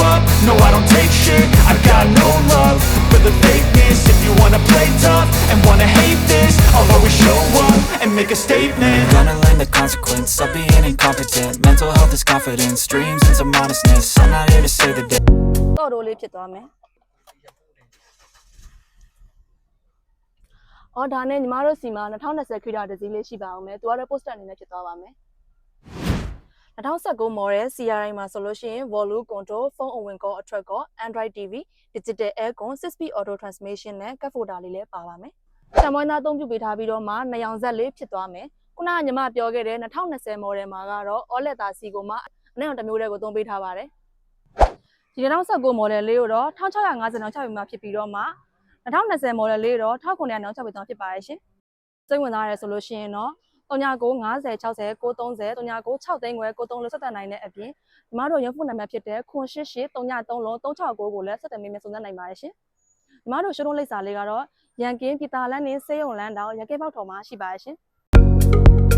up make a statement Gonna learn the consequence of being incompetent Mental health is confidence, dreams and some honestness I'm not here to save the day တော့တိုးလေးဖြစ်သွားမယ်အော်ဒါနဲ့ညီမတို့စီမှာ2020ခရီးဒါတစ်စီးလေးရှိပါအောင်မယ်သူကတော့ poster အနေနဲ့ဖြစ်သွားပါမယ်2019 model CRI မှာဆိုလို့ရှိရင် volume control phone on call အထွက်ကော Android TV digital aircon 6 speed auto transmission နဲ့ cut folder လေးလည်းပါပါမယ်။ တမွေးသားအသုံးပြုပေးထားပြီးတော့မှနှစ်ယောင်ဆက်လေးဖြစ်သွားမယ်။ခုနကညီမပြောခဲ့တဲ့2020 model မှာကတော့ OLED သားစီကိုမှအနည်းအောင်တစ်မျိုးတည်းကိုသုံးပေးထားပါတယ်။ဒီ2019 model လေးကိုတော့1650နောက်6ပြီမှဖြစ်ပြီးတော့မှ2020 model လေးတော့1900နောက်6ပြီတောင်ဖြစ်ပါရဲ့ရှင်။စိတ်ဝင်စားရဲဆိုလို့ရှိရင်တော့39 50 60 930 39 6သိန်းခွဲ93လို့ဆက်သက်နိုင်တဲ့အပြင်ညီမတို့ရုံးဖုန်းနံပါတ်ဖြစ်တဲ့988 393လုံး369ကိုလည်းဆက်သွယ်မိမယ်စုံစမ်းနိုင်ပါတယ်ရှင်။ညီမတို့ရှုံးလုံးလိပ်စာလေးကတော့ ရန်ကင်းပြည်တာလန်းနဲ့စေယုံလန်းတောင်ရန်ကင်းပေါက်ထော်မှာရှိပါရဲ့ရှင်။